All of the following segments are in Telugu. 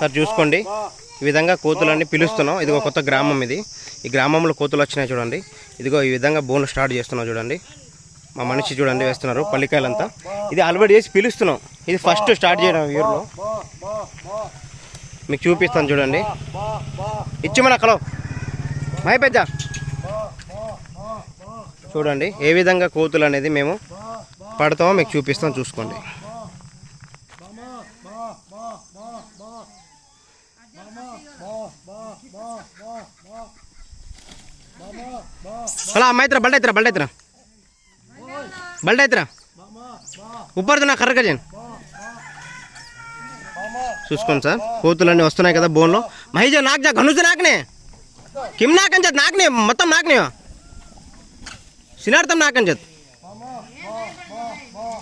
సార్ చూసుకోండి. ఈ విధంగా కోతులన్నీ పిలుస్తున్నాం. ఇది ఒక కొత్త గ్రామం ఇది. ఈ గ్రామంలో కోతులు వచ్చినాయి చూడండి. ఇదిగో ఈ విధంగా బోన్లు స్టార్ట్ చేస్తున్నాం చూడండి. మా మనిషి చూడండి వేస్తున్నారు పల్లికాయలంతా. ఇది అలవాటు చేసి పిలుస్తున్నాం. ఇది ఫస్ట్ స్టార్ట్ చేయడం ఊరిలో. మీకు చూపిస్తాను చూడండి. ఇచ్చిమని అక్కడ మై పెద్ద. చూడండి ఏ విధంగా కోతులు అనేది మేము పడతామో మీకు చూపిస్తాం చూసుకోండి. ಅಲ್ಲ ಅಮ್ಮ ಐತ್ರ ಬಲ್ಡ ಐತ್ರ ಬಲ್ಡ ಐತ್ರ ಬಲ್ಡ ಐತ್ರ ఉప్పర్ది నా కర్రగా చేయండి చూసుకోండి సార్ కోతులన్నీ వస్తున్నాయి కదా బోన్లో మహిజ నాకు జా గనుజ నాకనే కిమ్ నాకని చేత నాకనే మొత్తం నాకనే సినార్థం నాకని చేత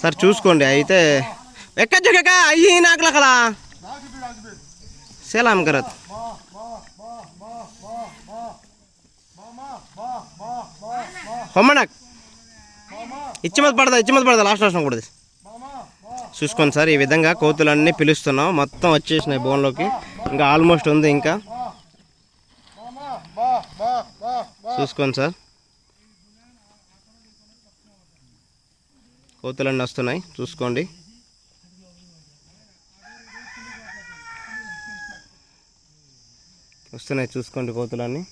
సార్ చూసుకోండి అయితే ఎక్కచ్చక అయ్యి నాకు లకలా సేలాం కరత్ హొమ్మనాక్ ఇచ్చి మీద పడదా ఇచ్చి మీద పడదా లాస్ట్ లాస్ట్ కూడా చూసుకోండి సార్ ఈ విధంగా కోతులన్నీ పిలుస్తున్నాం. మొత్తం వచ్చేసినాయి బోన్లోకి. ఇంకా ఆల్మోస్ట్ ఉంది ఇంకా. చూసుకోండి సార్. కోతులన్నీ వస్తున్నాయి చూసుకోండి. వస్తున్నాయి చూసుకోండి కోతులన్నీ.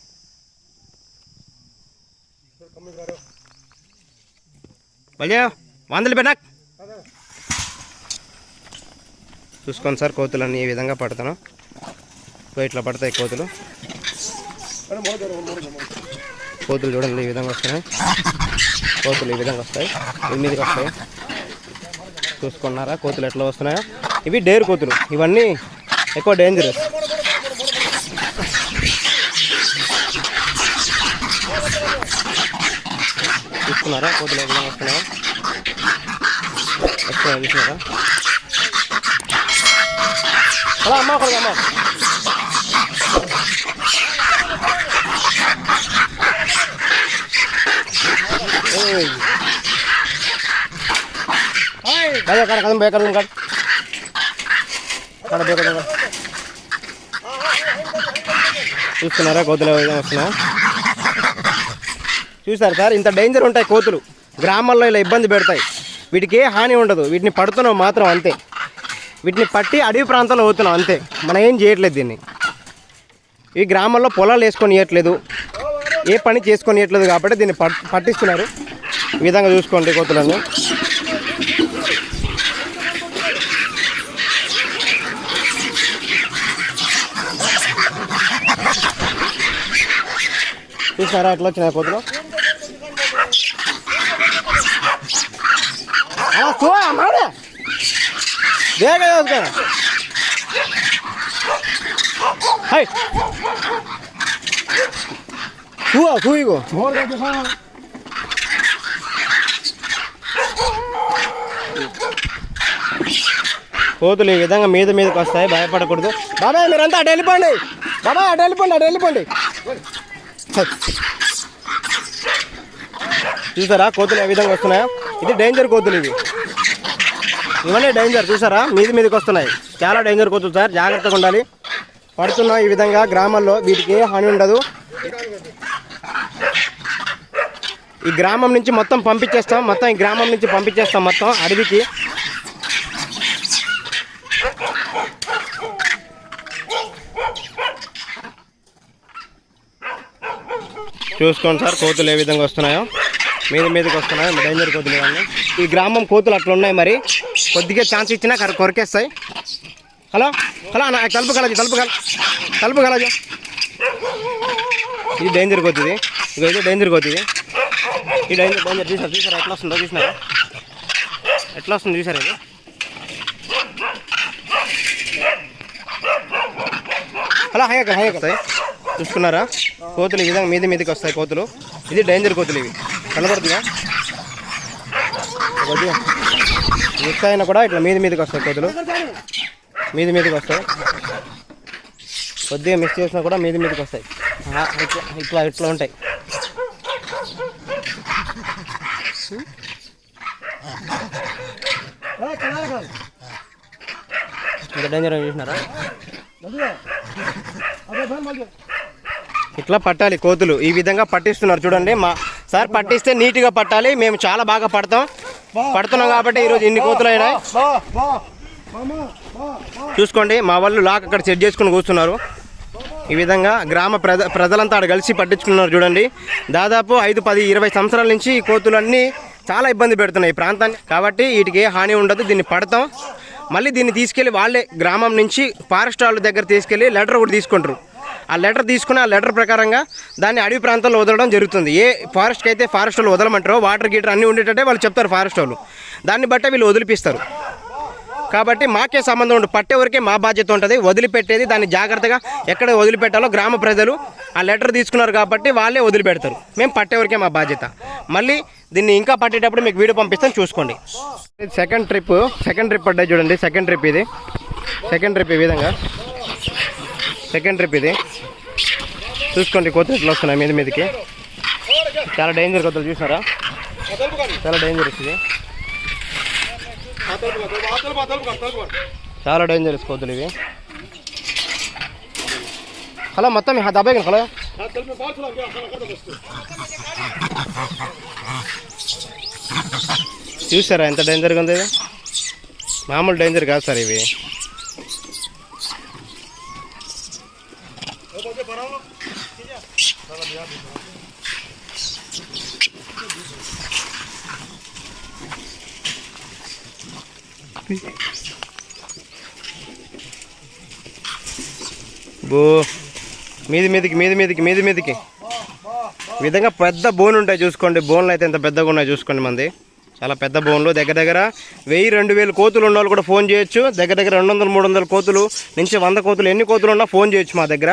మళ్ళీ వందలు పెనాక్ చూసుకోండి సార్ కోతులన్నీ ఈ విధంగా పడతాను. ఇట్లా పడతాయి కోతులు. కోతులు చూడండి ఈ విధంగా వస్తున్నాయి. కోతులు ఈ విధంగా వస్తాయి. ఈ మీదకి వస్తాయి. చూసుకున్నారా? కోతులు ఎట్లా వస్తున్నాయో? ఇవి డేరు కోతులు. ఇవన్నీ ఎక్కువ డేంజరస్ చూసుకున్నారా కోతులు ఏ విధంగా వస్తున్నాయో వస్తున్నాయా చూసినారా అలా అమ్మ ఒకటి అమ్మ. ఏయ్. కాదు కాదు కదం పోయి కాదు కాడ. పోయి చూస్తున్నారా కొద్దిలో ఏ విధంగా చూసారు సార్ ఇంత డేంజర్ ఉంటాయి కోతులు. గ్రామాల్లో ఇలా ఇబ్బంది పెడతాయి. వీటికి ఏ హాని ఉండదు. వీటిని పడుతున్నాం మాత్రం అంతే. వీటిని పట్టి అడవి ప్రాంతంలో పోతున్నాం అంతే. మనం ఏం చేయట్లేదు దీన్ని. ఈ గ్రామాల్లో పొలాలు వేసుకొని ఇవ్వట్లేదు ఏ పని చేసుకొని ఇవ్వట్లేదు కాబట్టి దీన్ని పట్టిస్తున్నారు. ఈ విధంగా చూసుకోండి కోతులను. చూసారా అట్లా వచ్చినాయి కోతులు? तो हमारे देख रहे కోతులు ఈ విధంగా మీద మీదకి వస్తాయి భయపడకూడదు. బాబాయ్ మీరంతా అటు వెళ్ళిపోండి. బాబాయ్ అటు వెళ్ళిపోండి అటు వెళ్ళిపోండి. చూసారా కోతులు ఏ విధంగా వస్తున్నాయా? ఇది డేంజర్ కోతులు ఇవి. ఇవన్నీ డేంజర్ చూసారా? మీది మీదకి వస్తున్నాయి. చాలా డేంజర్ కోతులు సార్. జాగ్రత్తగా ఉండాలి. పడుతున్న ఈ విధంగా గ్రామాల్లో వీటికి ఏ హాని ఉండదు. ఈ గ్రామం నుంచి మొత్తం పంపించేస్తాం. మొత్తం ఈ గ్రామం నుంచి పంపించేస్తాం మొత్తం అడవికి. చూసుకోండి సార్ కోతులు ఏ విధంగా వస్తున్నాయో. మీద మీదకి వస్తున్నాయి డేంజర్ కోతులు ఈ గ్రామం కోతులు అట్లా ఉన్నాయి మరి. కొద్దిగా ఛాన్స్ ఇచ్చినా కర- కొరికేస్తాయి. హలో? హలో అన్న తలుపు కలజు తలుపు కల తలుపు కలజు. ఇది డేంజర్ కొద్దిది. ఇది ఇది డేంజర్ కొద్దిది. ఇది ఈ డేంజర్ డేంజర్ చూసారు చూసారా ఎట్లా వస్తుందో చూసినారా? ఎట్లా వస్తుంది చూసారా ఇది? హలో హై హై వస్తాయి చూసుకున్నారా కోతులు ఈ విధంగా మీద మీదకి వస్తాయి కోతులు. ఇది డేంజర్ కోతులు ఇవి. కనబడుతుందా? కొద్దిగా మిక్స్ అయినా కూడా ఇట్లా మీది మీదకి వస్తాయి కోతులు. మీది మీదకి వస్తాయి. కొద్దిగా మిక్స్ చేసినా కూడా మీది మీదకి వస్తాయి. ఇట్లా ఇట్లా ఇట్లా ఉంటాయి. ఇంత డేంజర్ చూసినారా? ఇట్లా పట్టాలి కోతులు. ఈ విధంగా పట్టిస్తున్నారు. చూడండి మా సార్ పట్టిస్తే నీట్గా పట్టాలి. మేము చాలా బాగా పడతాం. పడుతున్నాం కాబట్టి ఈరోజు ఇన్ని కోతులు అయినాయి చూసుకోండి మా వాళ్ళు లాక్ అక్కడ సెట్ చేసుకుని కూర్చున్నారు. ఈ విధంగా గ్రామ ప్రజ ప్రజలంతా ఆడ కలిసి పట్టించుకున్నారు చూడండి. దాదాపు ఐదు పది ఇరవై సంవత్సరాల నుంచి ఈ కోతులన్నీ చాలా ఇబ్బంది పెడుతున్నాయి ఈ ప్రాంతాన్ని. కాబట్టి వీటికి ఏ హాని ఉండదు దీన్ని పడతాం. మళ్ళీ దీన్ని తీసుకెళ్ళి వాళ్ళే గ్రామం నుంచి ఫారెస్ట్ వాళ్ళ దగ్గర తీసుకెళ్ళి లెటర్ కూడా తీసుకుంటారు. ఆ లెటర్ తీసుకుని ఆ లెటర్ ప్రకారంగా దాన్ని అడవి ప్రాంతంలో వదలడం జరుగుతుంది. ఏ ఫారెస్ట్కి అయితే ఫారెస్ట్ వాళ్ళు వదలమంటారో వాటర్ గీటర్ అన్నీ ఉండేటట్టే వాళ్ళు చెప్తారు ఫారెస్ట్ వాళ్ళు. దాన్ని బట్టే వీళ్ళు వదిలిపిస్తారు. కాబట్టి మాకే సంబంధం ఉండదు. పట్టే వరకే మా బాధ్యత ఉంటుంది. వదిలిపెట్టేది దాన్ని జాగ్రత్తగా ఎక్కడ వదిలిపెట్టాలో గ్రామ ప్రజలు ఆ లెటర్ తీసుకున్నారు కాబట్టి వాళ్ళే వదిలిపెడతారు. మేము పట్టే వరకే మా బాధ్యత. మళ్ళీ దీన్ని ఇంకా పట్టేటప్పుడు మీకు వీడియో పంపిస్తాను. చూసుకోండి. సెకండ్ ట్రిప్ సెకండ్ ట్రిప్ పడ్డాయి చూడండి. సెకండ్ ట్రిప్ ఇది. సెకండ్ ట్రిప్ ఈ విధంగా. సెకండ్ ట్రిప్ ఇది. చూసుకోండి కొత్త ఎట్లా వస్తున్నాయి మీద మీదకి. చాలా డేంజర్ కొత్తలు చూసినారా? చాలా డేంజర్ ఇది. చాలా డేంజరస్ కోతులు ఇవి. హలో మొత్తం మీ దబ్బాయి హలో. చూసారా ఎంత డేంజర్గా ఉంది? ఇది మామూలు డేంజర్ కాదు సార్ ఇవి. బో. మీది మీదికి మీది మీదికి మీది మీదికి. విధంగా పెద్ద బోన్ ఉంటాయి చూసుకోండి. బోన్లు అయితే ఎంత పెద్దగా ఉన్నాయి చూసుకోండి మంది. చాలా పెద్ద బోన్లు. దగ్గర దగ్గర వెయ్యి రెండు వేలు కోతులు ఉన్న వాళ్ళు కూడా ఫోన్ చేయొచ్చు. దగ్గర దగ్గర రెండు వందలు మూడు వందల కోతులు నుంచి వంద కోతులు ఎన్ని కోతులు ఉన్నా ఫోన్ చేయొచ్చు మా దగ్గర.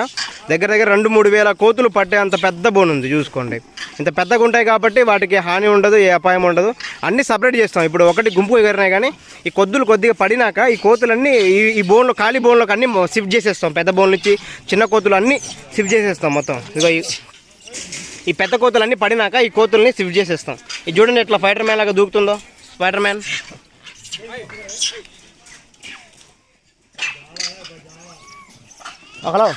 దగ్గర దగ్గర రెండు మూడు వేల కోతులు పట్టే అంత పెద్ద బోన్ ఉంది చూసుకోండి. ఇంత పెద్దగా ఉంటాయి కాబట్టి వాటికి హాని ఉండదు ఏ అపాయం ఉండదు. అన్నీ సపరేట్ చేస్తాం. ఇప్పుడు ఒకటి గుంపు ఎగిరినాయి కానీ ఈ కొద్దులు కొద్దిగా పడినాక ఈ కోతులన్నీ ఈ ఈ ఖాళీ బోన్లోకి అన్ని షిఫ్ట్ చేసేస్తాం. పెద్ద బోన్లు ఇచ్చి చిన్న కోతులు అన్నీ షిఫ్ట్ చేసేస్తాం మొత్తం. ఇదిగో ఈ- పెద్ద కోతులన్నీ పడినాక ఈ కోతుల్ని షిఫ్ట్ చేసేస్తాం. ఇది చూడండి ఎట్లా ఫైటర్ మ్యాన్ లాగా దూకుతుందో. స్పైడర్ మ్యాన్ హలో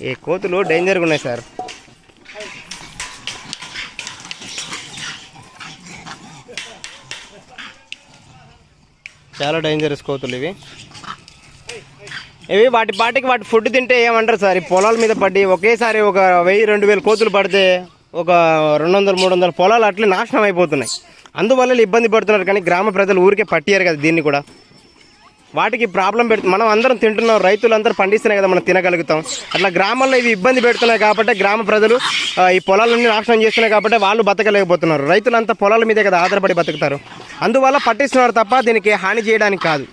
ఈ కోతులు డేంజర్గా ఉన్నాయి సార్ చాలా డేంజరస్ కోతులు ఇవి. ఇవి వాటి పాటికి వాటి ఫుడ్ తింటే ఏమంటారు సార్ ఈ పొలాల మీద పడి ఒకేసారి ఒక వెయ్యి రెండు వేల కోతులు పడితే ఒక రెండు వందలు మూడు వందల పొలాలు అట్లే నాశనం అయిపోతున్నాయి. అందువల్ల ఇబ్బంది పడుతున్నారు కానీ గ్రామ ప్రజలు ఊరికే పట్టియారు కదా దీన్ని కూడా. వాటికి ప్రాబ్లం పెడుతుంది మనం అందరం తింటున్నాం రైతులందరూ పండిస్తున్నాయి కదా మనం తినగలుగుతాం. అట్లా గ్రామాల్లో ఇవి ఇబ్బంది పెడుతున్నాయి కాబట్టి గ్రామ ప్రజలు ఈ పొలాలన్నీ నాశనం చేస్తున్నాయి కాబట్టి వాళ్ళు బతకలేకపోతున్నారు. రైతులంతా పొలాల మీదే కదా ఆధారపడి బతుకుతారు. అందువల్ల పట్టిస్తున్నారు తప్ప దీనికి హాని చేయడానికి కాదు.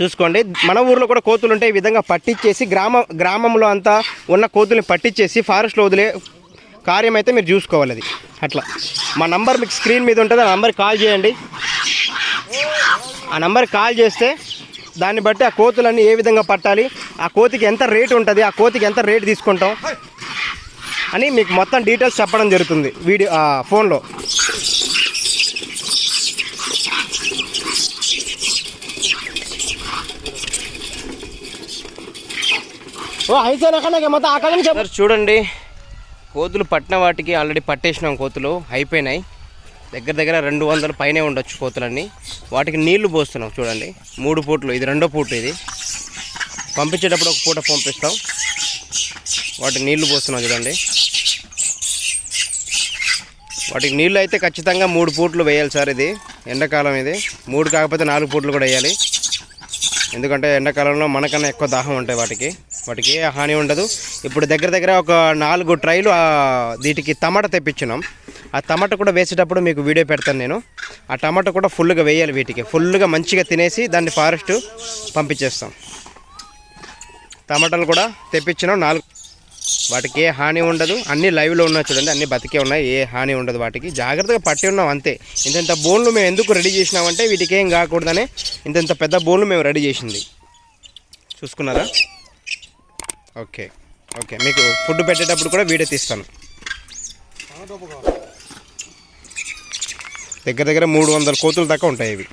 చూసుకోండి మన ఊర్లో కూడా కోతులు ఉంటే ఈ విధంగా పట్టించేసి గ్రామ గ్రామంలో అంతా ఉన్న కోతుల్ని పట్టించేసి ఫారెస్ట్లో వదిలే కార్యం అయితే మీరు చూసుకోవాలి అది. అట్లా. మా నంబర్ మీకు స్క్రీన్ మీద ఉంటుంది ఆ నంబర్కి కాల్ చేయండి. ఆ నెంబర్కి కాల్ చేస్తే దాన్ని బట్టి ఆ కోతులన్నీ ఏ విధంగా పట్టాలి ఆ కోతికి ఎంత రేటు ఉంటుంది ఆ కోతికి ఎంత రేటు తీసుకుంటాం అని మీకు మొత్తం డీటెయిల్స్ చెప్పడం జరుగుతుంది వీడియో ఆ, ఫోన్లో. ఓ అయిపోయినాక మొత్తం అక్కడ చూడండి కోతులు పట్టిన వాటికి ఆల్రెడీ పట్టేసినాం కోతులు అయిపోయినాయి. దగ్గర దగ్గర రెండు వందల పైనే ఉండొచ్చు కోతులన్నీ. వాటికి నీళ్ళు పోస్తున్నాం చూడండి. మూడు పూట్లు ఇది రెండో పూట ఇది. పంపించేటప్పుడు ఒక పూట పంపిస్తాం. వాటికి నీళ్ళు పోస్తున్నాం చూడండి. వాటికి నీళ్ళు అయితే ఖచ్చితంగా మూడు పూట్లు వేయాలి సార్ ఇది. ఎండాకాలం ఇది. మూడు కాకపోతే నాలుగు పూట్లు కూడా వేయాలి. ఎందుకంటే ఎండాకాలంలో మనకన్నా ఎక్కువ దాహం ఉంటాయి వాటికి. వాటికి ఏ హాని ఉండదు. ఇప్పుడు దగ్గర దగ్గర ఒక నాలుగు ట్రైలు వీటికి టమాటా తెప్పించున్నాం ఆ టమాటా కూడా వేసేటప్పుడు మీకు వీడియో పెడతాను నేను. ఆ టమాటా కూడా ఫుల్గా వేయాలి వీటికి. ఫుల్గా మంచిగా తినేసి దాన్ని ఫారెస్ట్ పంపించేస్తాం. టమాటాలు కూడా తెప్పించినాం. నాలుగు వాటికి ఏ హాని ఉండదు. అన్ని లైవ్లో ఉన్నాయి చూడండి. అన్నీ బతికే ఉన్నాయి. ఏ హాని ఉండదు వాటికి. జాగ్రత్తగా పట్టి ఉన్నాం అంతే. ఇంతంత బోన్లు మేము ఎందుకు రెడీ చేసినామంటే వీటికి ఏం కాకూడదనే ఇంతంత పెద్ద బోన్లు మేము రెడీ చేసింది. చూసుకున్నారా? ఓకే. ఓకే మీకు ఫుడ్ పెట్టేటప్పుడు కూడా వీడియో తీస్తాను. దగ్గర దగ్గర మూడు వందల కోతుల దాకా ఉంటాయి ఇవి.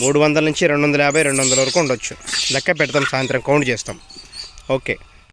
మూడు వందల నుంచి రెండు వందల యాభై రెండు వందల వరకు ఉండొచ్చు. లెక్క పెడతాం సాయంత్రం కౌంట్ చేస్తాం. ఓకే.